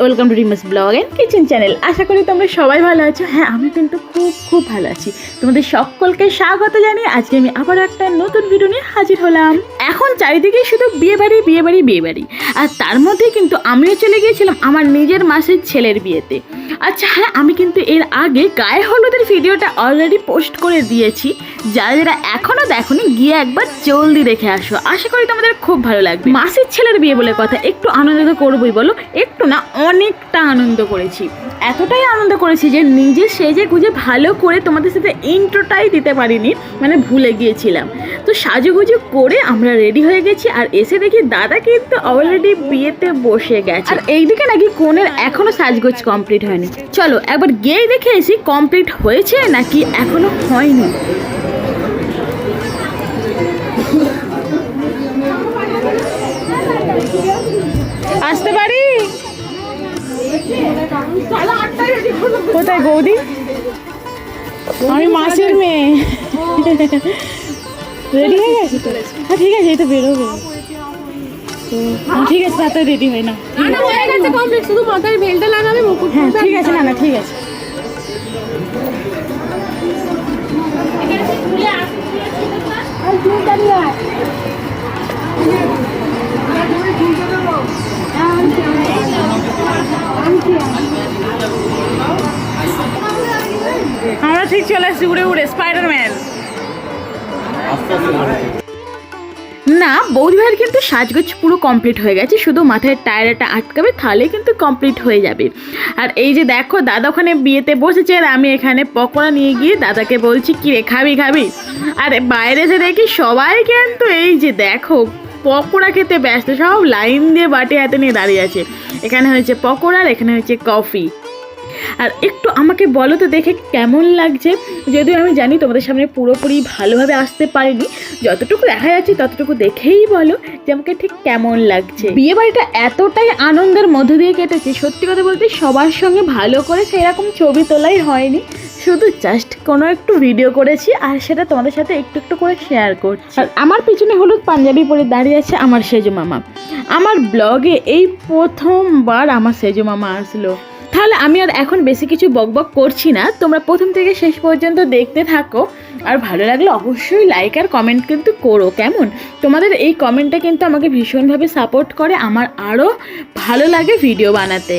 Welcome to Rima's blog and kitchen channel. আশা করি তোমরা সবাই ভালো আছো। হ্যাঁ আমি কিন্তু খুব খুব ভালো আছি। তোমাদের সকলকে স্বাগত জানিয়ে আজকে আমি আবার একটা নতুন ভিডিও নিয়ে হাজির হলাম। এখন চারিদিকে শুধু বিয়ে বাড়ি বিয়ে বাড়ি বিয়ে বাড়ি আর তার মধ্যে কিন্তু আমিও চলে গিয়েছিলাম আমার নিজের মাসের ছেলের বিয়েতে। আচ্ছা হ্যাঁ আমি কিন্তু এর আগে গায়ে হলুদের ভিডিওটা অলরেডি পোস্ট করে দিয়েছি। যারা যারা এখনও দেখোনি, গিয়ে একবার জলদি দেখে আসো। আশা করি তোমাদের খুব ভালো লাগবে। মাসির ছেলের বিয়ে বলে কথা, একটু আনন্দ তো করবোই, বলো? একটু না, অনেকটা আনন্দ করেছি। এতটাই আনন্দ করেছি যে নিজে সেজে গুজে ভালো করে তোমাদের সাথে ইন্ট্রোটাই দিতে পারিনি মানে ভুলে গিয়েছিলাম। তো সাজুগুজু করে আমরা রেডি হয়ে গেছি, আর এসে দেখি দাদা কিন্তু অলরেডি বিয়েতে বসে গেছে। আর এইদিকে নাকি কোনের এখনও সাজগোজ কমপ্লিট হয়নি। চলো একবার গিয়েই দেখে এসি কমপ্লিট হয়েছে নাকি এখনও হয়নি? আসতে পারি? কোথায় বৌদি? আমি মাসির মেয়ে। রেডি হয়ে গেছে? তো হ্যাঁ ঠিক আছে এই তো বেরোবে। তো ঠিক আছে তাতে রেডি হয় না। না না হয়ে গেছে কমপ্লিট শুধু মাথায় বেলটা লাগাবে মুকুট হ্যাঁ ঠিক আছে না। না ঠিক আছে। আমরা ঠিক চলে আসছি উড়ে উড়ে স্পাইডারম্যান না বৌদি ভাইয়ের কিন্তু সাজগোজ পুরো কমপ্লিট হয়ে গেছে। শুধু মাথায় টায়ারটা আটকাবে, তাহলে কিন্তু কমপ্লিট হয়ে যাবে। আর এই যে দেখো, দাদা ওখানে বিয়েতে বসেছে আর আমি এখানে পকোড়া নিয়ে গিয়ে দাদাকে বলছি, কি রে, খাবি খাবি? আর বাইরে যে দেখি সবাই কিন্তু এই যে দেখো, পকোড়া খেতে ব্যস্ত, সব লাইন দিয়ে বাটি হাতে নিয়ে দাঁড়িয়ে আছে। এখানে হয়েছে পকোড়া আর এখানে হয়েছে কফি আর একটু আমাকে বলো তো দেখে কেমন লাগছে। যদিও আমি জানি তোমাদের সামনে পুরোপুরি ভালোভাবে আসতে পারিনি। যতটুকু দেখা যাচ্ছে ততটুকু দেখেই বলো যে আমাকে ঠিক কেমন লাগছে। বিয়ে বাড়িটা এতটাই আনন্দের মধ্য দিয়ে কেটেছে, সত্যি কথা বলতে সবার সঙ্গে ভালো করে সেরকম ছবি তোলাই হয়নি। শুধু জাস্ট কোনো একটু ভিডিও করেছি আর সেটা তোমাদের সাথে একটু একটু করে শেয়ার করছি। আর আমার পিছনে হলুদ পাঞ্জাবি পরে দাঁড়িয়ে আছে আমার সেজো মামা। আমার ব্লগে এই প্রথমবার আমার সেজো মামা আসলো। তাহলে আমি আর এখন বেশি কিছু বকবক করছি না। তোমরা প্রথম থেকে শেষ পর্যন্ত দেখতে থাকো। আর ভালো লাগলে অবশ্যই লাইক আর কমেন্ট কিন্তু করো, কেমন? তোমাদের এই কমেন্টটা কিন্তু আমাকে ভীষণভাবে সাপোর্ট করে। আমার আরও ভালো লাগে ভিডিও বানাতে।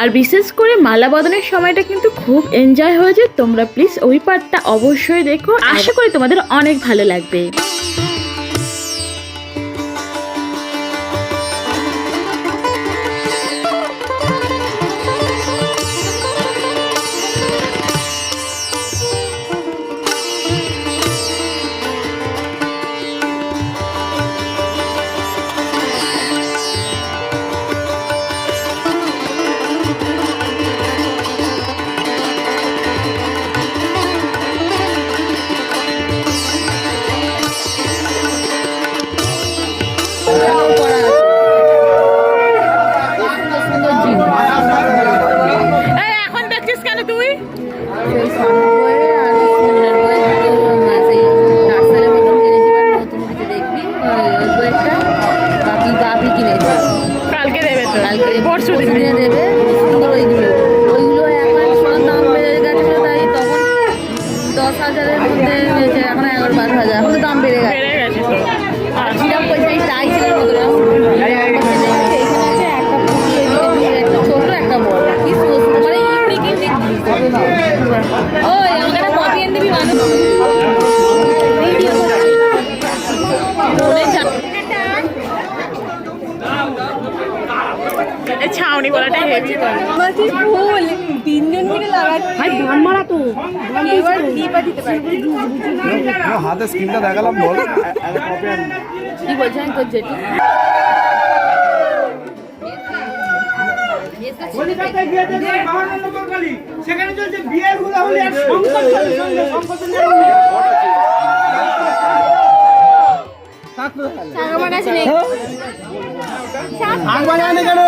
আর বিশেষ করে মালা বদনের সময়টা কিন্তু খুব এনজয় হয়েছে। তোমরা প্লিজ ওই পার্টটা অবশ্যই দেখো। আশা করি তোমাদের অনেক ভালো লাগবে। দেখছিস কেন তুই ছাউনি হেভি মাছি ফুল তিনজন মিলে লাগাচ্ছি। ভাই ধান মারা তো। এবার দিবা দিতে পারবি হাতে স্ক্রিনটা দেখালাম বল। কি বলছেন তোর যেটি কলিকাতায় বিয়ে দিয়েছে বাহান্ন কালী সেখানে চলছে বিয়ের হুলাহুলি আর সংকট চলছে সঙ্গে সংকট আমার কাছে নেই আগ বাজায় না কেন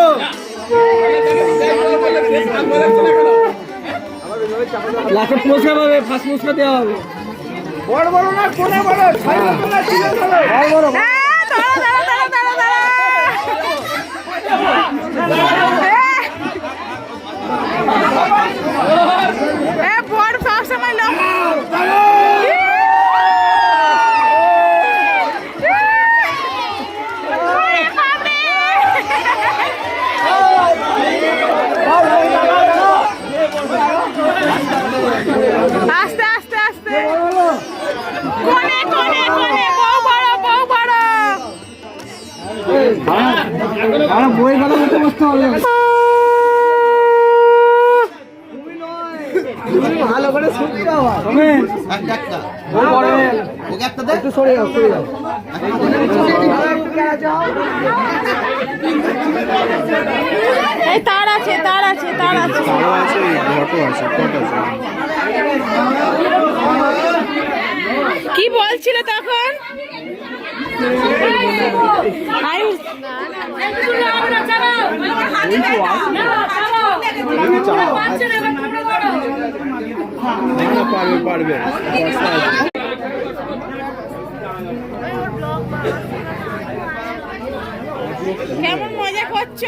লাখে পুরস্কার পাবে ফার্স্ট পুরস্কার দেওয়া হবে। বড় বড় না কোনে বড়? ছয় বড় না তিন বড় বড়। এই তার আছে তার আছে তার আছে কি বলছিল তখন আয়ুষ পারবে কেমন মজা করছ?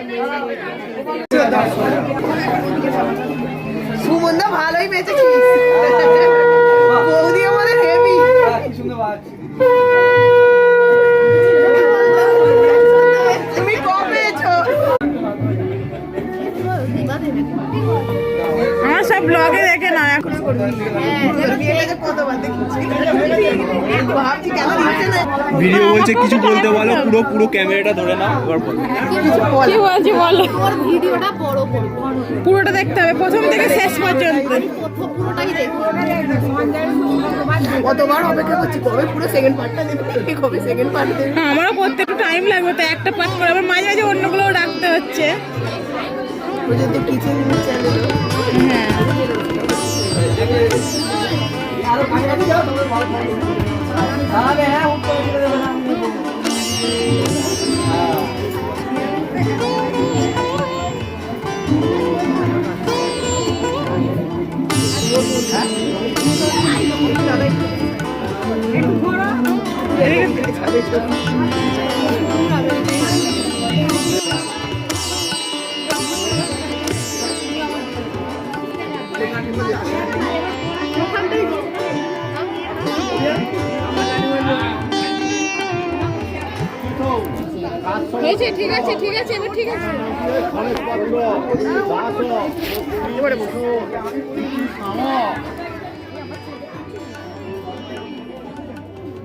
ভালোই বেঁচেছিস ভিডিও বলছে কিছু বলতে বলো পুরো পুরো ক্যামেরাটা ধরে নাও এবার বলো। কি বলছি বলো? ভিডিওটা বড় করব পুরোটা দেখতে হবে প্রথম থেকে শেষ পর্যন্ত। প্রথম পুরোটাই দেখব। কতবার অপেক্ষা করছি কবে পুরো সেকেন্ড পার্টটা দেবে? কবে সেকেন্ড পার্ট দেবে। হ্যাঁ, আমারও করতে একটু টাইম লাগবে তো একটা পার্ট করে। আবার মাঝে মাঝে অন্যগুলোও রাখতে হচ্ছে। পর্যন্ত কিচেন চ্যানেল হ্যাঁ। দাঁড়াবে হ্যাঁ হুট করে চলে যাবে না হয়েছে ঠিক আছে ঠিক আছে এবার ঠিক আছে।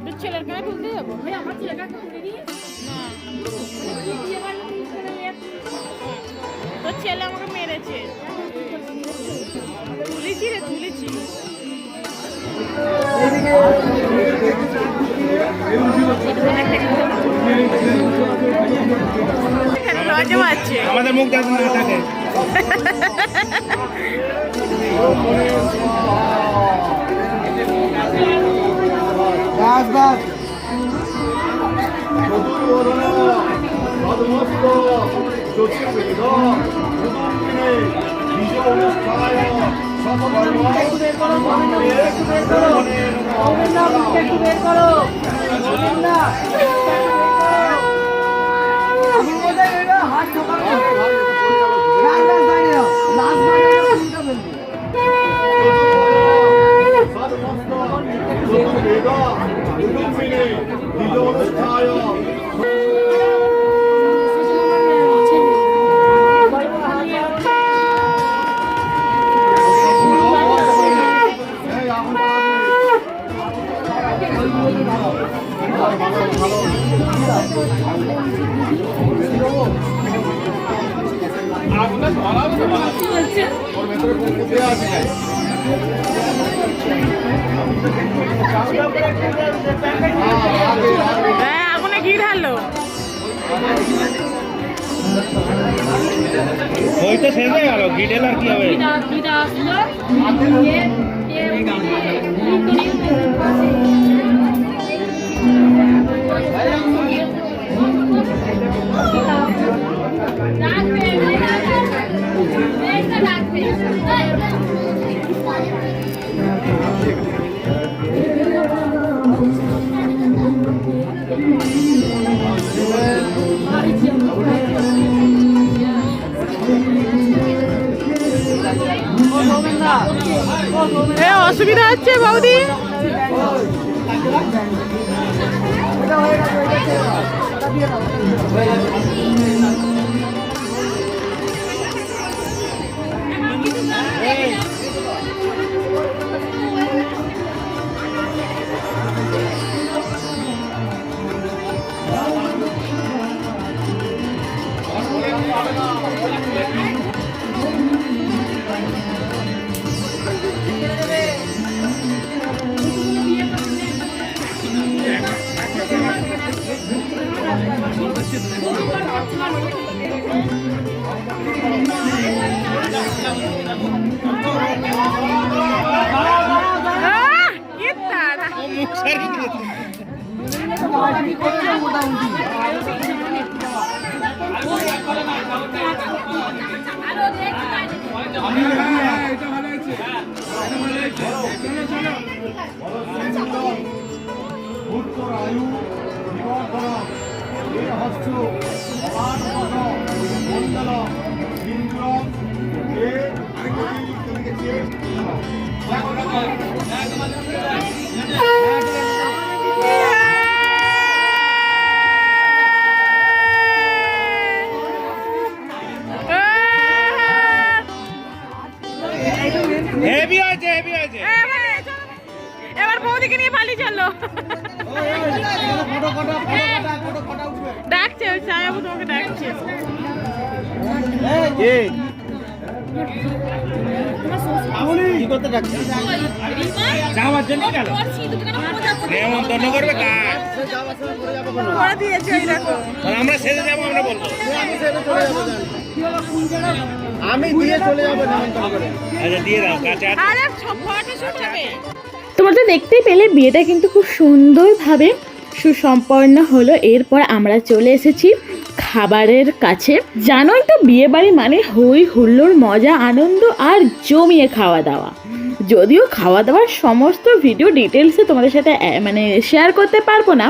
তোর ছেলের গায়ে ঢুকতে যাব? আমার ছেলের গায়ে তোর ছেলে আমাকে মেরেছে। তুলেছি রে তুলেছি। লজে পাচ্ছে আমাদের মুখ দেখো না থাকে বাস বাস আগুন হ্যাঁ আগুনে ঘি ঢালো। ওই তো শেষ হয়ে গেল গিডেল আর কি হবে? এ অসুবিধা হচ্ছে বৌদি আয়ু নিবন্ধন এ হস্ত মন্ডল ইন্দ্র এ হেভি আছে। হেভি আছে এবার বৌদিকে নিয়ে পালিয়ে চলো। ডাকছে ওই ছায়াবু তোমাকে ডাকছে। কি করতে ডাকছিস যাওয়ার জন্য গেল নেমন্তন্ন করবে কাজ করে দিয়েছে ওই দেখো। আর আমরা সেজে যাব আমরা বলব। আমি দিয়ে চলে যাব আচ্ছা দিয়ে দাও কাছে আরে ফটো শুট হবে তোমরা তো দেখতেই পেলে, বিয়েটা কিন্তু খুব সুন্দরভাবে সুসম্পন্ন হলো। এরপর আমরা চলে এসেছি খাবারের কাছে। জানোই তো বিয়ে বাড়ি মানে হই হুল্লোড়, মজা, আনন্দ আর জমিয়ে খাওয়া দাওয়া। যদিও খাওয়া দাওয়ার সমস্ত ভিডিও ডিটেলসে তোমাদের সাথে মানে শেয়ার করতে পারব না,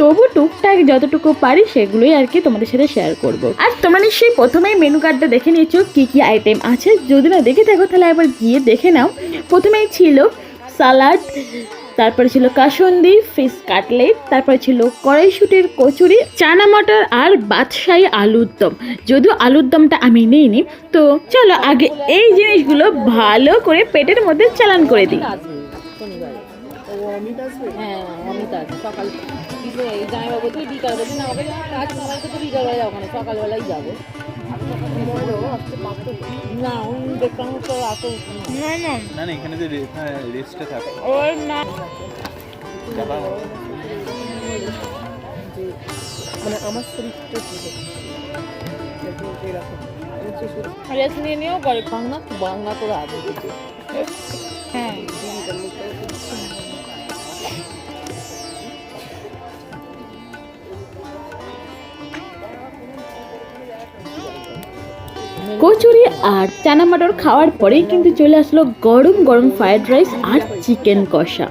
তবু টুকটাক যতটুকু পারি সেগুলোই আর কি তোমাদের সাথে শেয়ার করব। আর তোমরা নিশ্চয়ই প্রথমেই মেনু কার্ডটা দেখে নিয়েছো, কী কী আইটেম আছে। যদি না দেখে থাকো, তাহলে একবার গিয়ে দেখে নাও। প্রথমেই ছিল সালাড তারপরে ছিল কাসন্দি, ফিশ কাটলেট, তারপরে ছিল কড়াইশুটির কচুরি, চানা মটর আর বাদশাহী আলুর দম। যদিও আলুর দমটা আমি নিইনি, তো চলো আগে এই জিনিসগুলো ভালো করে পেটের মধ্যে চালান করে দিই। হ্যাঁ সকালবেলাই যাব। না দেখলাম তো আসো না না না না এখানে যে রেস্টটা থাকে। ওর না মানে আমার শরীরটা কি? রেস্ট নিয়ে নিয়েও করে বাংলা বাংলা করে আগে হ্যাঁ। কচুরি আর চানা মটর খাওয়ার পরেই কিন্তু চলে আসলো গরম গরম ফ্রায়েড রাইস আর চিকেন কষা।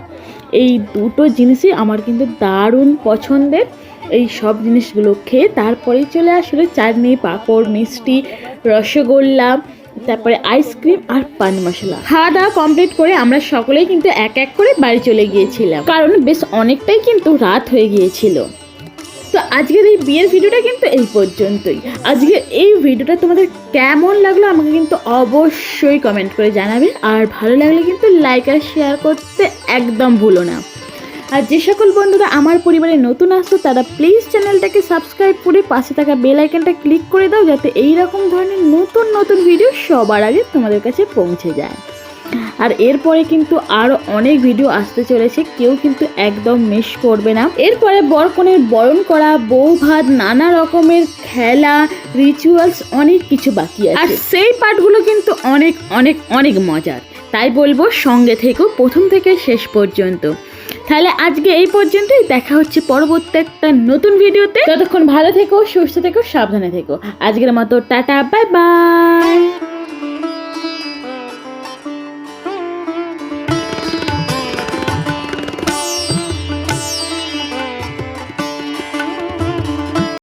এই দুটো জিনিসই আমার কিন্তু দারুণ পছন্দের। এই সব জিনিসগুলো খেয়ে তারপরেই চলে আসলো চাটনি, পাঁপড়, মিষ্টি, রসগোল্লা, তারপরে আইসক্রিম আর পান মশলা। খাওয়া দাওয়া কমপ্লিট করে আমরা সকলেই কিন্তু এক এক করে বাড়ি চলে গিয়েছিলাম। কারণ বেশ অনেকটাই কিন্তু রাত হয়ে গিয়েছিল। তো আজকের এই বিয়ের ভিডিওটা কিন্তু এই পর্যন্তই। আজকের এই ভিডিওটা তোমাদের কেমন লাগল আমাকে কিন্তু অবশ্যই কমেন্ট করে জানাবে। আর ভালো লাগলে কিন্তু লাইক আর শেয়ার করতে একদম ভুলো না। আর যে সকল বন্ধুরা আমার পরিবারে নতুন আসতো তারা প্লিজ চ্যানেলটাকে সাবস্ক্রাইব করে পাশে থাকা বেল আইকনটা ক্লিক করে দাও, যাতে এই রকম ধরনের নতুন নতুন ভিডিও সবার আগে তোমাদের কাছে পৌঁছে যায়। আর এরপরে কিন্তু আরও অনেক ভিডিও আসতে চলেছে, কেউ কিন্তু একদম মিস করবে না। এরপরে বরকনের বরণ করা বউ ভাত নানা রকমের খেলা রিচুয়ালস অনেক কিছু বাকি আছে। আর সেই পার্টগুলো কিন্তু অনেক অনেক অনেক মজার। তাই বলব সঙ্গে থেকেও প্রথম থেকে শেষ পর্যন্ত। তাহলে আজকে এই পর্যন্তই, দেখা হচ্ছে পরবর্তী একটা নতুন ভিডিওতে। ততক্ষণ ভালো থেকো, সুস্থ থেকো, সাবধানে থেকো। আজকের মতো টাটা বাই বাই